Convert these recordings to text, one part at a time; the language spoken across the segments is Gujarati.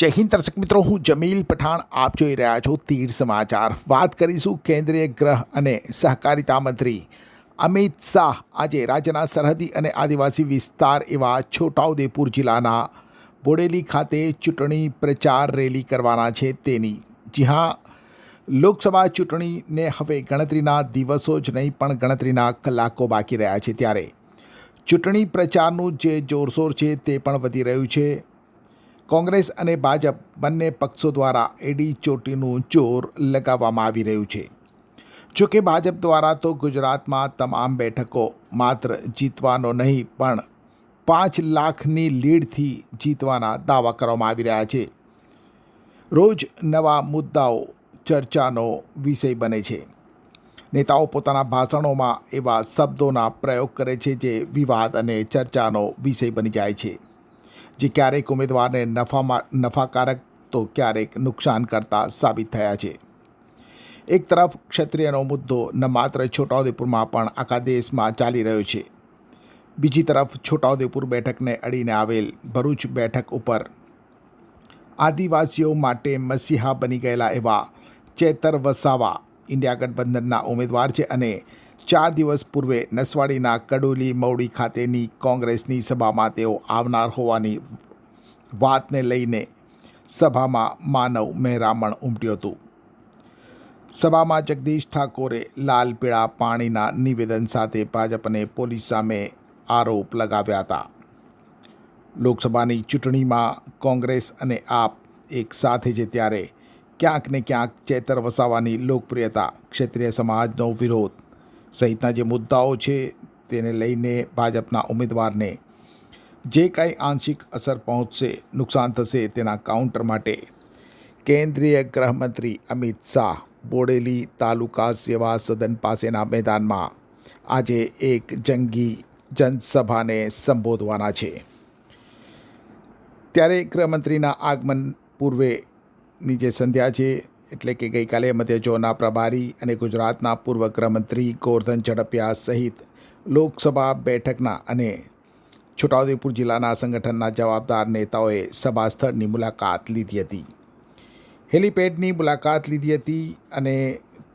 જય હિન્દ દર્શક મિત્રો, હું જમીલ પઠાણ, આપ જોઈ રહ્યા છો તીર સમાચાર. વાત કરીશું કેન્દ્રીય ગ્રહ અને સહકારિતા મંત્રી અમિત શાહ. આજે રાજ્યના સરહદી અને આદિવાસી વિસ્તાર એવા છોટાઉદેપુર જિલ્લાના બોડેલી ખાતે ચૂંટણી પ્રચાર રેલી કરવાના છે તેની. જી હા, લોકસભા ચૂંટણીને હવે ગણતરીના દિવસો જ નહીં, પણ ગણતરીના કલાકો બાકી રહ્યા છે ત્યારે. ચૂંટણી પ્રચારનું જે જોરશોર છે તે પણ વધી રહ્યું છે. કોંગ્રેસ અને ભાજપ બંને પક્ષો દ્વારા એડી ચોટીનું જોર લગાવવામાં આવી રહ્યું છે. જોકે ભાજપ દ્વારા તો ગુજરાતમાં તમામ બેઠકો માત્ર જીતવાનો નહીં, પણ પાંચ લાખની લીડથી જીતવાના દાવા કરવામાં આવી રહ્યા છે. રોજ નવા મુદ્દાઓ, ચર્ચાનો વિષય બને છે. નેતાઓ પોતાના ભાષણોમાં એવા શબ્દોના પ્રયોગ કરે છે જે વિવાદ અને ચર્ચાનો વિષય બની જાય છે. જે ક્યારેક ઉમેદવારને નફામાં નફાકારક તો ક્યારેક નુકસાન કરતા સાબિત થયા છે. એક તરફ ક્ષત્રિયનો મુદ્દો ન માત્ર છોટાઉદેપુરમાં પણ આખા દેશમાં ચાલી રહ્યો છે. બીજી તરફ છોટાઉદેપુર બેઠકને અડીને આવેલ ભરૂચ બેઠક ઉપર આદિવાસીઓ માટે મસીહા બની ગયેલા એવા ચેતર વસાવા ઇન્ડિયા ગઠબંધનના ઉમેદવાર છે અને ચાર દિવસ પૂર્વે નસવાડીના કડોલી મવડી ખાતેની કોંગ્રેસની સભામાં તેઓ આવનાર હોવાની વાતને લઈને સભામાં માનવ મહેરામણ ઉમટ્યું હતું. સભામાં જગદીશ ઠાકોરે લાલ પીળા પાણીના નિવેદન સાથે ભાજપને પોલીસ સામે આરોપ લગાવ્યા હતા. લોકસભાની ચૂંટણીમાં કોંગ્રેસ અને આપ એક સાથે છે ત્યારે ક્યાંક ને ક્યાંક ચેતર વસાવાની લોકપ્રિયતા ક્ષત્રિય સમાજનો વિરોધ સહિતના જે મુદ્દાઓ છે તેને લઈને ભાજપના ઉમેદવારને જે કાંઈ આંશિક અસર પહોંચશે, નુકસાન થશે તેના કાઉન્ટર માટે કેન્દ્રીય ગૃહમંત્રી અમિત શાહ બોડેલી તાલુકા સેવા સદન પાસેના મેદાનમાં આજે એક જંગી જનસભાને સંબોધવાના છે. ત્યારે ગૃહમંત્રીના આગમન પૂર્વેની જે સંધ્યા છે એટલે કે ગઈકાલે મધ્યજોના પ્રભારી અને ગુજરાતના પૂર્વ ગૃહમંત્રી ગોરધન ઝડપિયા સહિત લોકસભા બેઠકના અને છોટાઉદેપુર જિલ્લાના સંગઠનના જવાબદાર નેતાઓએ સભા સ્થળની મુલાકાત લીધી હતી. હેલીપેડની મુલાકાત લીધી હતી અને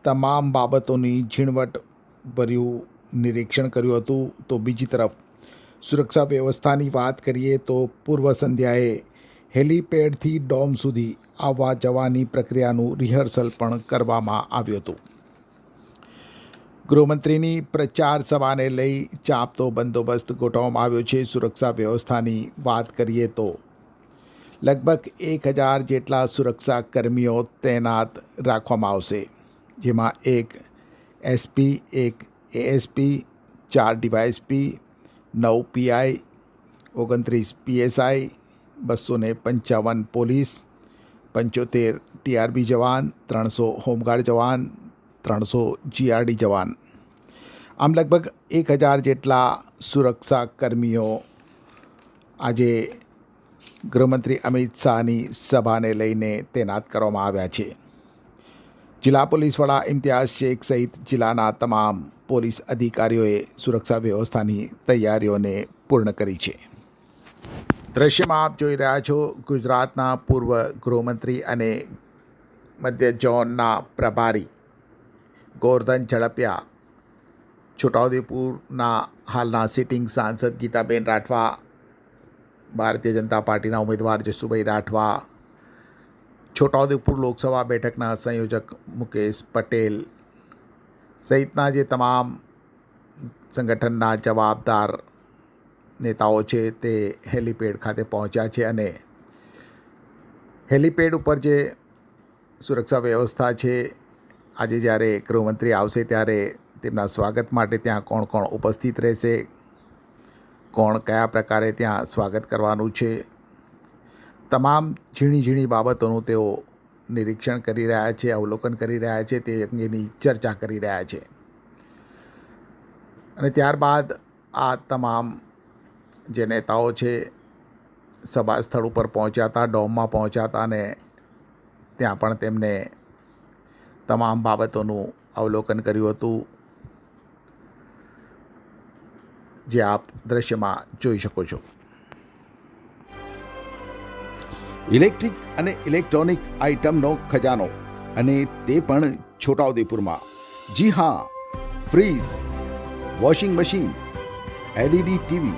તમામ બાબતોની ઝીણવટ ભર્યું નિરીક્ષણ કર્યું હતું. તો બીજી તરફ સુરક્ષા વ્યવસ્થાની વાત કરીએ તો પૂર્વ સંધ્યાએ હેલીપેડથી ડોમ સુધી આવવા જવાની પ્રક્રિયાનું રિહર્સલ પણ કરવામાં આવ્યું હતું. ગૃહમંત્રીની પ્રચાર સભાને લઈ ચાંપતો બંદોબસ્ત ગોઠવવામાં આવ્યો છે. સુરક્ષા વ્યવસ્થાની વાત કરીએ તો લગભગ એક હજાર જેટલા સુરક્ષા કર્મીઓ તૈનાત રાખવામાં આવશે, જેમાં એક એસપી, એક એએસપી, ચાર ડીવાયએસપી, નવ પીઆઈ, ઓગણત્રીસ પીએસઆઈ બસો ને પંચાવન પોલીસ, પંચોતેર ટીઆરબી જવાન, ત્રણસો હોમગાર્ડ જવાન, ત્રણસો જીઆરડી જવાન. આમ લગભગ એક હજાર જેટલા સુરક્ષા કર્મીઓ આજે ગૃહમંત્રી અમિત શાહની સભાને લઈને તૈનાત કરવામાં આવ્યા છે. જિલ્લા પોલીસ વડા ઇમ્તિયાઝ શેખ સહિત જિલ્લાના તમામ પોલીસ અધિકારીઓએ સુરક્ષા વ્યવસ્થાની તૈયારીઓને પૂર્ણ કરી છે. દ્રશ્યમાં આપ જોઈ રહ્યા છો ગુજરાતના પૂર્વ ગૃહમંત્રી અને મધ્ય ઝોનના પ્રભારી ગોરધન ઝડપિયા, છોટાઉદેપુરના હાલના સિટિંગ સાંસદ ગીતાબેન રાઠવા, ભારતીય જનતા પાર્ટીના ઉમેદવાર જસુભાઈ રાઠવા, છોટાઉદેપુર લોકસભા બેઠકના સંયોજક મુકેશ પટેલ સહિતના જે તમામ સંગઠનના જવાબદાર નેતાઓ છે તે હેલીપેડ ખાતે પહોંચ્યા છે અને હેલીપેડ ઉપર જે સુરક્ષા વ્યવસ્થા છે, આજે જ્યારે ગૃહમંત્રી આવશે ત્યારે તેમના સ્વાગત માટે ત્યાં કોણ કોણ ઉપસ્થિત રહેશે, કોણ કયા પ્રકારે ત્યાં સ્વાગત કરવાનું છે, તમામ ઝીણી ઝીણી બાબતોનું તેઓ નિરીક્ષણ કરી રહ્યા છે, અવલોકન કરી રહ્યા છે, તે અંગેની ચર્ચા કરી રહ્યા છે. અને ત્યારબાદ આ તમામ જે નેતાઓ છે સભા સ્થળ ઉપર પહોંચ્યા ડોમમાં પહોંચ્યા અને ત્યાં પણ તેમને તમામ બાબતોનું અવલોકન કર્યું હતું, જે આપ દ્રશ્યમાં જોઈ શકો છો. ઇલેક્ટ્રિક અને ઇલેક્ટ્રોનિક આઇટમનો ખજાનો અને તે પણ છોટાઉદેપુરમાં. જી હા, fridge, washing machine, LED TV